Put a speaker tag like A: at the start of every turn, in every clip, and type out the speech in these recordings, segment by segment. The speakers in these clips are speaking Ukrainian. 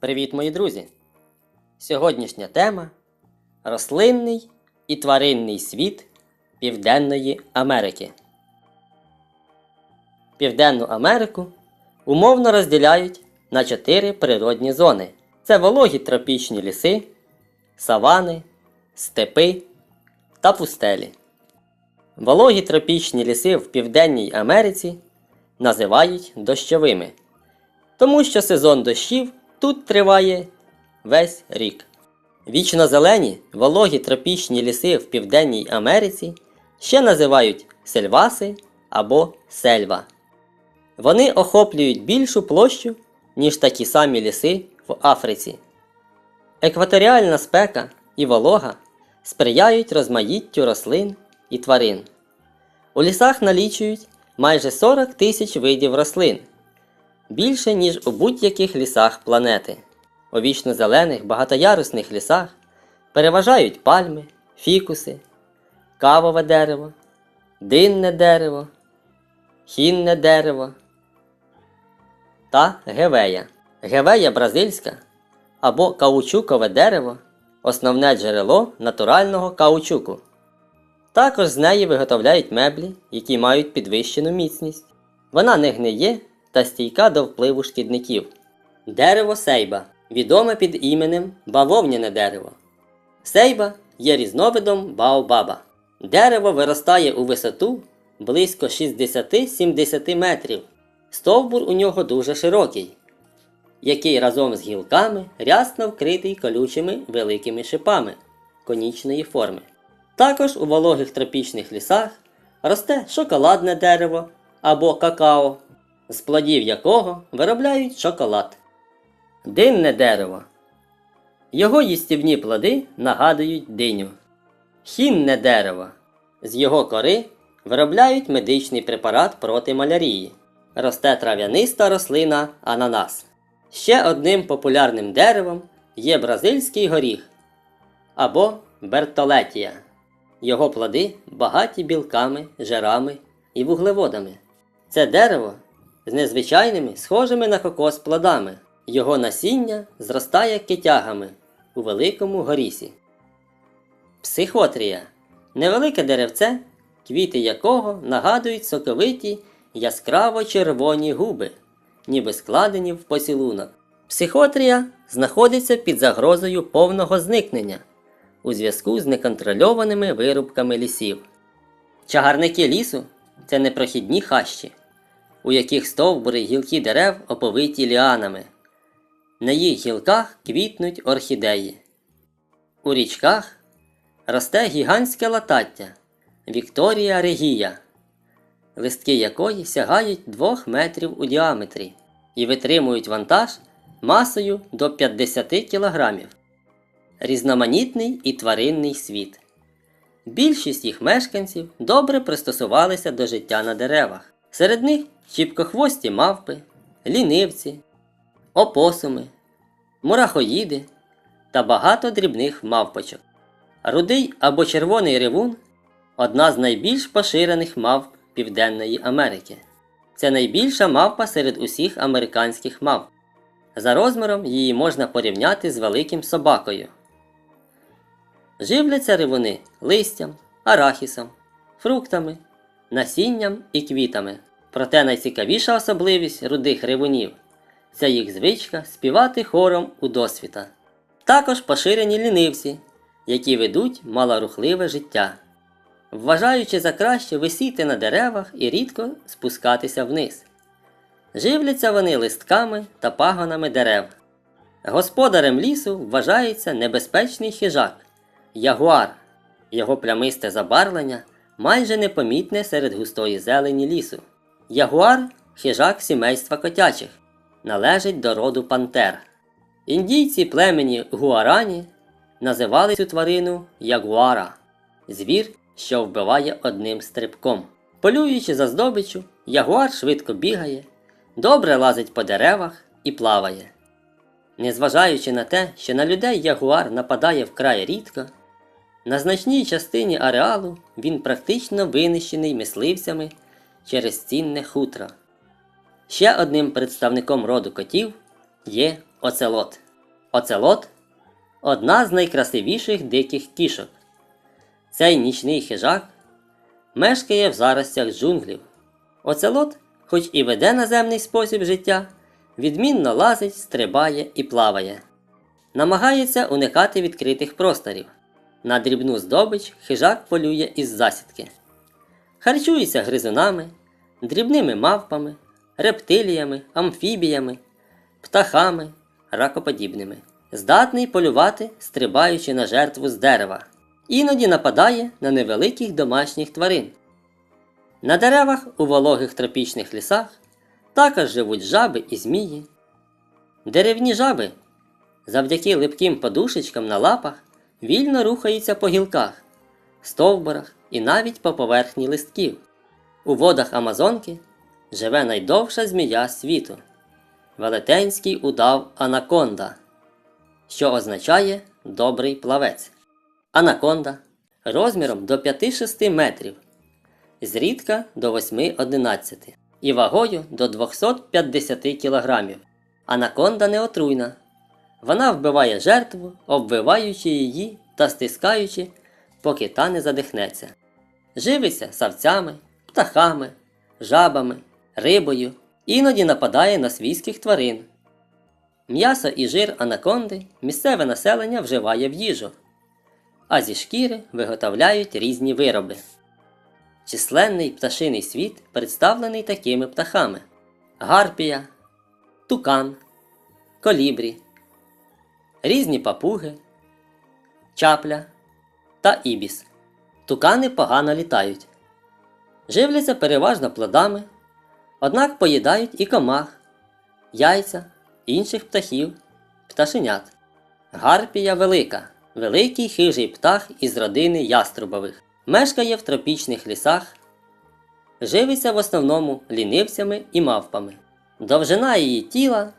A: Привіт, мої друзі! Сьогоднішня тема рослинний і тваринний світ Південної Америки. Південну Америку умовно розділяють на чотири природні зони: це вологі тропічні ліси, савани, степи та пустелі. Вологі тропічні ліси в Південній Америці називають дощовими, тому що сезон дощів тут триває весь рік. Вічно зелені вологі тропічні ліси в Південній Америці ще називають сельваси або сельва. Вони охоплюють більшу площу, ніж такі самі ліси в Африці. Екваторіальна спека і волога сприяють розмаїттю рослин і тварин. У лісах налічують майже 40 тисяч видів рослин, більше, ніж у будь-яких лісах планети. У вічно-зелених багатоярусних лісах переважають пальми, фікуси, кавове дерево, динне дерево, хінне дерево та гевея. Гевея бразильська або каучукове дерево основне джерело натурального каучуку. Також з неї виготовляють меблі, які мають підвищену міцність. Вона не гниє та стійка до впливу шкідників. Дерево сейба відоме під іменем бавовняне дерево. Сейба є різновидом баобаба. Дерево виростає у висоту близько 60-70 метрів. Стовбур у нього дуже широкий, який разом з гілками рясно вкритий колючими великими шипами конічної форми. Також у вологих тропічних лісах росте шоколадне дерево або какао, з плодів якого виробляють шоколад. Динне дерево. Його їстівні плоди нагадують диню. Хінне дерево. З його кори виробляють медичний препарат проти малярії. Росте трав'яниста рослина ананас. Ще одним популярним деревом є бразильський горіх або бертолетія. Його плоди багаті білками, жирами і вуглеводами. Це дерево з незвичайними, схожими на кокос плодами. Його насіння зростає китягами у великому горісі. Психотрія невелике деревце, квіти якого нагадують соковиті яскраво червоні губи, ніби складені в поцілунок. Психотрія знаходиться під загрозою повного зникнення у зв'язку з неконтрольованими вирубками лісів. Чагарники лісу це непрохідні хащі, у яких стовбури гілки дерев оповиті ліанами. На їх гілках квітнуть орхідеї. У річках росте гігантське латаття Вікторія Регія, листки якої сягають 2 метрів у діаметрі і витримують вантаж масою до 50 кілограмів. Різноманітний і тваринний світ. Більшість їх мешканців добре пристосувалися до життя на деревах. Серед них чіпкохвості мавпи, лінивці, опосуми, мурахоїди та багато дрібних мавпочок. Рудий або червоний ревун одна з найбільш поширених мавп Південної Америки. Це найбільша мавпа серед усіх американських мавп. За розміром її можна порівняти з великим собакою. Живляться ревуни листям, арахісом, фруктами, насінням і квітами. Проте найцікавіша особливість рудих ревунів це їх звичка співати хором у досвіта. Також поширені лінивці, які ведуть малорухливе життя, вважаючи за краще висіти на деревах і рідко спускатися вниз. Живляться вони листками та пагонами дерев. Господарем лісу вважається небезпечний хижак ягуар. Його плямисте забарвлення майже непомітне серед густої зелені лісу. Ягуар хижак сімейства котячих, належить до роду пантер. Індійці племені Гуарані називали цю тварину ягуара звір, що вбиває одним стрибком. Полюючи за здобичу, ягуар швидко бігає, добре лазить по деревах і плаває. Незважаючи на те, що на людей ягуар нападає вкрай рідко, на значній частині ареалу він практично винищений мисливцями через цінне хутро. Ще одним представником роду котів є оцелот. Оцелот одна з найкрасивіших диких кішок. Цей нічний хижак мешкає в заростях джунглів. Оцелот, хоч і веде наземний спосіб життя, відмінно лазить, стрибає і плаває. Намагається уникати відкритих просторів. На дрібну здобич хижак полює із засідки. Харчується гризунами, дрібними мавпами, рептиліями, амфібіями, птахами, ракоподібними. Здатний полювати, стрибаючи на жертву з дерева. Іноді нападає на невеликих домашніх тварин. На деревах у вологих тропічних лісах також живуть жаби і змії. Деревні жаби завдяки липким подушечкам на лапах вільно рухаються по гілках, стовбурах і навіть по поверхні листків. У водах Амазонки живе найдовша змія світу велетенський удав Анаконда, що означає добрий плавець. Анаконда розміром до 5-6 метрів, зрідка до 8-11 і вагою до 250 кг. Анаконда не отруйна. Вона вбиває жертву, обвиваючи її та стискаючи, поки та не задихнеться. Живиться савцями, птахами, жабами, рибою, іноді нападає на свійських тварин. М'ясо і жир анаконди місцеве населення вживає в їжу, а зі шкіри виготовляють різні вироби. Численний пташиний світ представлений такими птахами: гарпія, тукан, колібрі, різні папуги, чапля та ібіс. Тукани погано літають. Живляться переважно плодами, однак поїдають і комах, яйця, інших птахів, пташенят. Гарпія велика, великий хижий птах із родини яструбових. Мешкає в тропічних лісах, живиться в основному лінивцями і мавпами. Довжина її тіла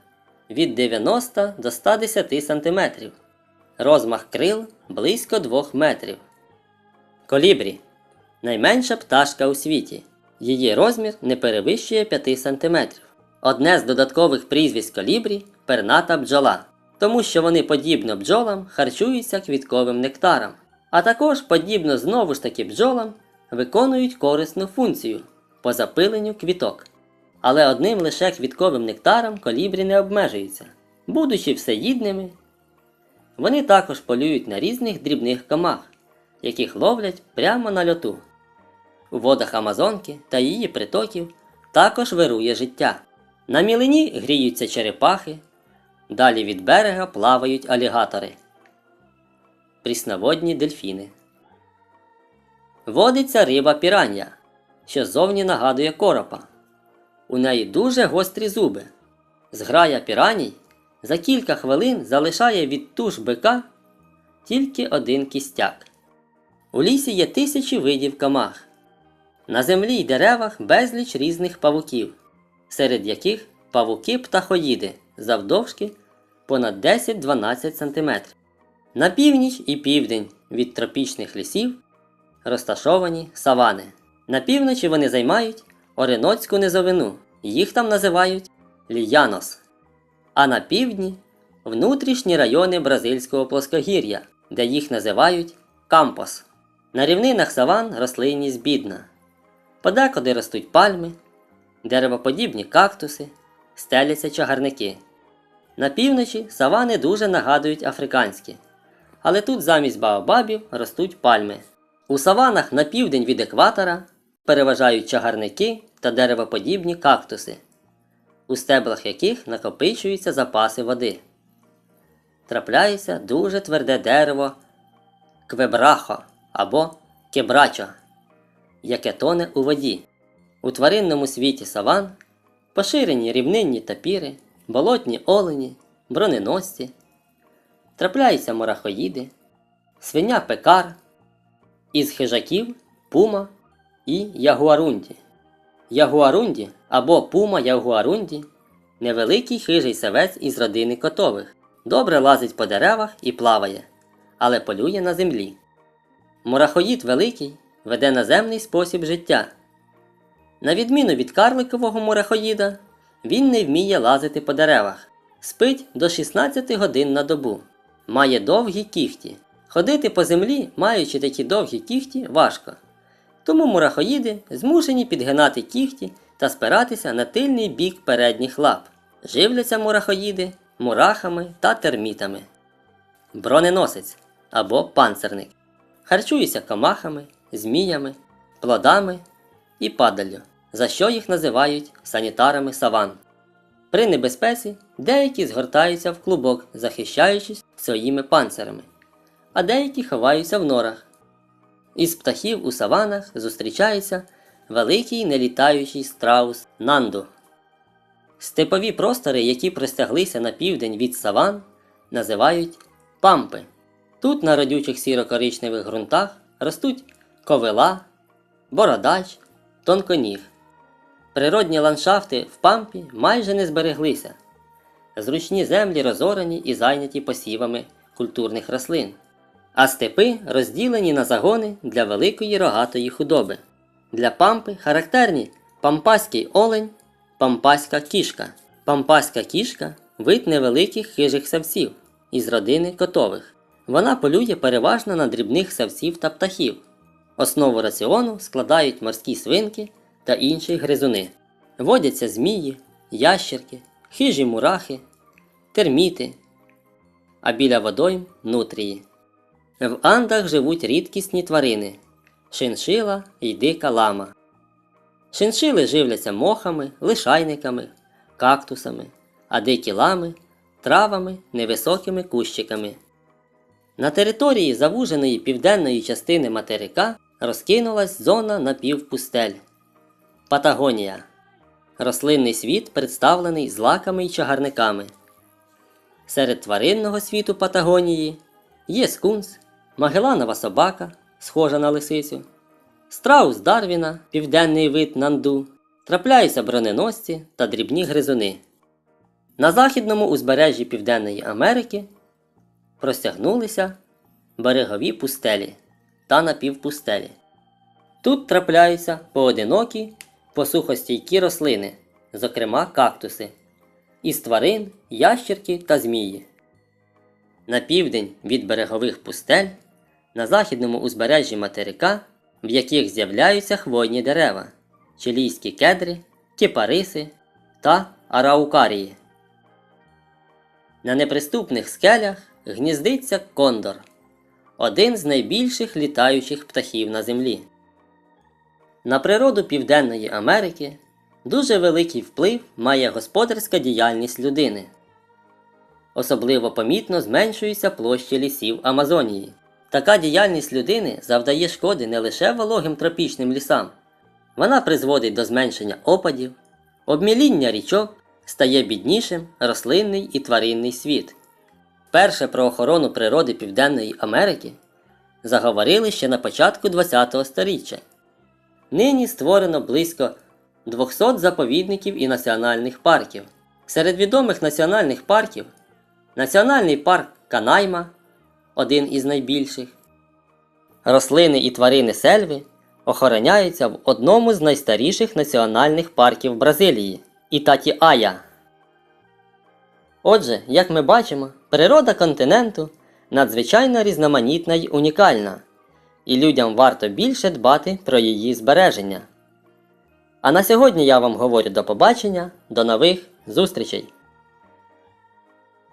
A: від 90 до 110 см. Розмах крил близько 2 метрів. Колібрі найменша пташка у світі. Її розмір не перевищує 5 см. Одне з додаткових прізвиськ колібрі перната бджола, тому що вони подібно бджолам харчуються квітковим нектаром, а також подібно знову ж таки бджолам виконують корисну функцію по запиленню квіток. Але одним лише квітковим нектаром колібрі не обмежуються. Будучи всеїдними, вони також полюють на різних дрібних комах, яких ловлять прямо на льоту. У водах Амазонки та її притоків також вирує життя. На мілині гріються черепахи, далі від берега плавають алігатори, прісноводні дельфіни. Водиться риба пірання, що зовні нагадує коропа. У неї дуже гострі зуби. Зграя піраній за кілька хвилин залишає від туш бика тільки один кістяк. У лісі є тисячі видів камах. На землі й деревах безліч різних павуків, серед яких павуки птахоїди завдовжки понад 10-12 см. На північ і південь від тропічних лісів розташовані савани. На півночі вони займають Ореноцьку низовину, їх там називають Ліянос. А на півдні внутрішні райони Бразильського плоскогір'я, де їх називають Кампос. На рівнинах саван рослинність бідна. Подекуди ростуть пальми, деревоподібні кактуси, стеляться чагарники. На півночі савани дуже нагадують африканські, але тут замість баобабів ростуть пальми. У саванах на південь від екватора переважають чагарники та деревоподібні кактуси, у стеблах яких накопичуються запаси води. Трапляється дуже тверде дерево квебрахо або кебрачо, яке тоне у воді. У тваринному світі саван поширені рівнинні тапіри, болотні олені, броненосці, трапляються морахоїди, свиня пекар, із хижаків пума і ягуарунді. Ягуарунді або пума ягуарунді невеликий хижий савець із родини котових, добре лазить по деревах і плаває, але полює на землі. Мурахоїд великий веде наземний спосіб життя. На відміну від карликового мурахоїда, він не вміє лазити по деревах, спить до 16 годин на добу. Має довгі кіхті. Ходити по землі, маючи такі довгі кіхті, важко. Тому мурахоїди змушені підгинати кіхті та спиратися на тильний бік передніх лап. Живляться мурахоїди мурахами та термітами. Броненосець або панцерник. Харчуються комахами, зміями, плодами і падаллю, за що їх називають санітарами саван. При небезпеці деякі згортаються в клубок, захищаючись своїми панцирами, а деякі ховаються в норах. Із птахів у саванах зустрічається великий нелітаючий страус Нанду. Степові простори, які простяглися на південь від саван, називають пампи. Тут на родючих сіро-коричневих ґрунтах ростуть ковила, бородач, тонконіг. Природні ландшафти в пампі майже не збереглися. Зручні землі розорані і зайняті посівами культурних рослин, а степи розділені на загони для великої рогатої худоби. Для пампи характерні пампаський олень, пампаська кішка. Пампаська кішка вид невеликих хижих савців із родини котових. Вона полює переважно на дрібних савців та птахів. Основу раціону складають морські свинки та інші гризуни. Водяться змії, ящерки, хижі мурахи, терміти, а біля водойм нутрії. В Андах живуть рідкісні тварини шиншила і дика лама. Шиншили живляться мохами, лишайниками, кактусами, а дикі лами травами, невисокими кущиками. На території завуженої південної частини материка розкинулась зона напівпустель. Патагонія. Рослинний світ представлений злаками й чагарниками. Серед тваринного світу Патагонії є скунс, магеланова собака, схожа на лисицю, страус Дарвіна, південний вид нанду, трапляються броненосці та дрібні гризуни. На західному узбережжі Південної Америки простягнулися берегові пустелі та напівпустелі. Тут трапляються поодинокі посухостійкі рослини, зокрема кактуси, із тварин, ящерки та змії. На південь від берегових пустель, на західному узбережжі материка, в яких з'являються хвойні дерева, чилійські кедри, кіпариси та араукарії. На неприступних скелях гніздиться кондор, один з найбільших літаючих птахів на землі. На природу Південної Америки дуже великий вплив має господарська діяльність людини. Особливо помітно зменшуються площі лісів Амазонії. Така діяльність людини завдає шкоди не лише вологим тропічним лісам, вона призводить до зменшення опадів, обміління річок, стає біднішим рослинний і тваринний світ. Перше про охорону природи Південної Америки заговорили ще на початку ХХ століття. Нині створено близько 200 заповідників і національних парків. Серед відомих національних парків Національний парк Канайма один із найбільших. Рослини і тварини сельви охороняються в одному з найстаріших національних парків Бразилії Ітатіая. Отже, як ми бачимо, природа континенту надзвичайно різноманітна й унікальна, і людям варто більше дбати про її збереження. А на сьогодні я вам говорю до побачення, до нових зустрічей!